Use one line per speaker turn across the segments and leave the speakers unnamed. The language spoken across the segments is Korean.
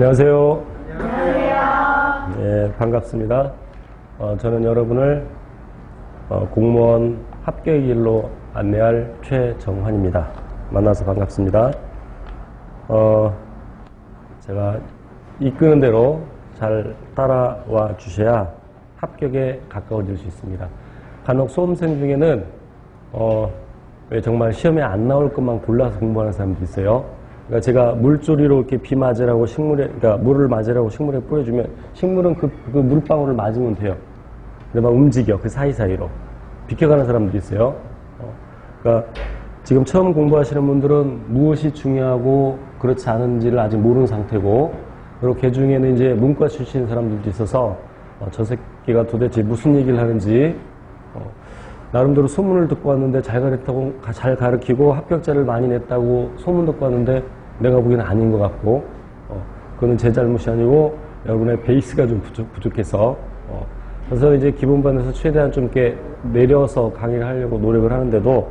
안녕하세요. 네, 반갑습니다. 어, 저는 여러분을 어, 공무원 합격의 길로 안내할 최정환입니다. 만나서 반갑습니다. 어, 제가 이끄는 대로 잘 따라와 주셔야 합격에 가까워질 수 있습니다. 간혹 수험생 중에는 어, 왜 정말 시험에 안 나올 것만 골라서 공부하는 사람도 있어요. 그러니까 제가 물조리로 이렇게 비 맞으라고 식물에, 그러니까 물을 맞으라고 식물에 뿌려주면 식물은 그, 그 물방울을 맞으면 돼요. 근데 막 움직여, 그 사이사이로. 비켜가는 사람도 있어요. 어, 그러니까 지금 처음 공부하시는 분들은 무엇이 중요하고 그렇지 않은지를 아직 모르는 상태고, 그리고 그 중에는 이제 문과 출신 사람들도 있어서 어, 저 새끼가 도대체 무슨 얘기를 하는지 어, 나름대로 소문을 듣고 왔는데 잘 가르쳤다고 잘 가르치고 합격자를 많이 냈다고 소문 듣고 왔는데 내가 보기에는 아닌 것 같고 어, 그거는 제 잘못이 아니고 여러분의 베이스가 좀 부족, 부족 해서 어, 그래서 이제 기본반에서 최대한 좀 이렇게 내려서 강의를 하려고 노력을 하는데도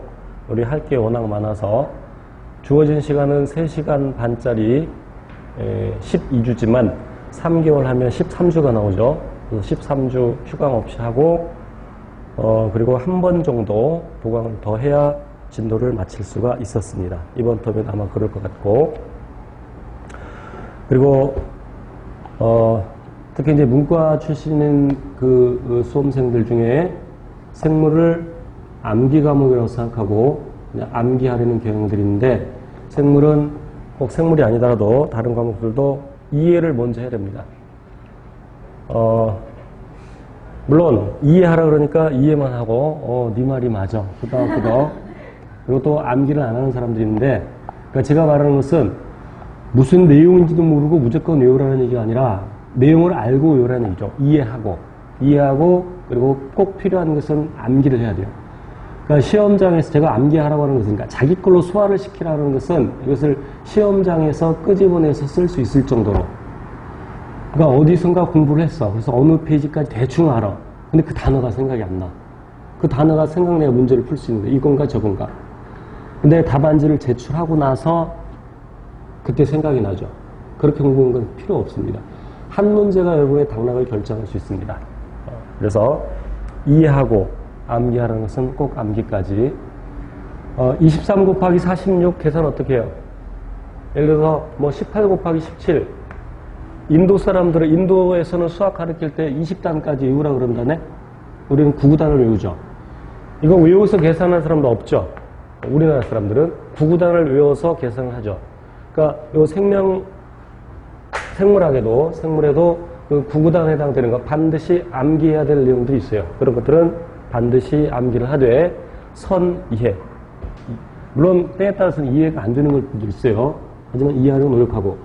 우리 할 게 워낙 많아서 주어진 시간은 3시간 반짜리 12주지만 3개월 하면 13주가 나오죠. 그래서 13주 휴강 없이 하고 어, 그리고 한 번 정도 보강을 더 해야 진도를 마칠 수가 있었습니다. 이번 텀에도 아마 그럴 것 같고. 그리고, 어, 특히 이제 문과 출신인 그, 그 수험생들 중에 생물을 암기 과목이라고 생각하고 암기하려는 경향들이 있는데 생물은 꼭 생물이 아니더라도 다른 과목들도 이해를 먼저 해야 됩니다. 어, 물론 이해하라 그러니까 이해만 하고 어, 네 말이 맞아. 그다음 그다 그리고 또 암기를 안 하는 사람들이 있는데 그러니까 제가 말하는 것은 무슨 내용인지도 모르고 무조건 외우라는 얘기가 아니라 내용을 알고 외우라는 얘기죠. 이해하고 이해하고 그리고 꼭 필요한 것은 암기를 해야 돼요. 그러니까 시험장에서 제가 암기하라고 하는 것은 그러니까 자기 걸로 소화를 시키라는 것은 이것을 시험장에서 끄집어내서 쓸 수 있을 정도로 그러니까 어디선가 공부를 했어. 그래서 어느 페이지까지 대충 알아. 근데 그 단어가 생각이 안 나. 그 단어가 생각내야 문제를 풀 수 있는데 이건가 저건가. 근데 답안지를 제출하고 나서 그때 생각이 나죠. 그렇게 공부하는 건 필요 없습니다. 한 문제가 여러분의 당락을 결정할 수 있습니다. 그래서 이해하고 암기하라는 것은 꼭 암기까지. 어, 23 곱하기 46 계산 어떻게 해요? 예를 들어서 뭐 18 곱하기 17 인도 사람들은 인도에서는 수학 가르칠 때 20단까지 외우라 그런다네. 우리는 9구단을 외우죠. 이거 외워서 계산하는 사람도 없죠. 우리나라 사람들은 9구단을 외워서 계산을 하죠. 그러니까 요 생명 생물학에도 생물에도 그 9구단에 해당되는 거 반드시 암기해야 될 내용들이 있어요. 그런 것들은 반드시 암기를 하되 선 이해. 물론 때에 따라서는 이해가 안 되는 것도 있어요. 하지만 이해하려고 노력하고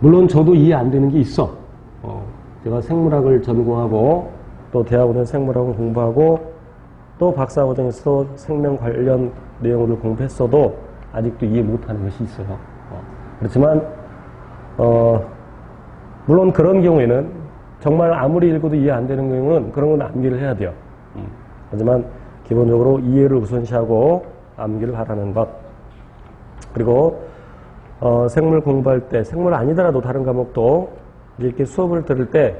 물론 저도 이해 안 되는 게 있어. 어, 제가 생물학을 전공하고 또 대학원에서 생물학을 공부하고 또 박사과정에서 생명 관련 내용을 공부했어도 아직도 이해 못하는 것이 있어요. 어, 그렇지만 어, 물론 그런 경우에는 정말 아무리 읽어도 이해 안 되는 경우는 그런 건 암기를 해야 돼요. 음, 하지만 기본적으로 이해를 우선시하고 암기를 하라는 것. 그리고 어, 생물 공부할 때, 생물 아니더라도 다른 과목도 이렇게 수업을 들을 때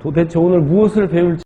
도대체 오늘 무엇을 배울지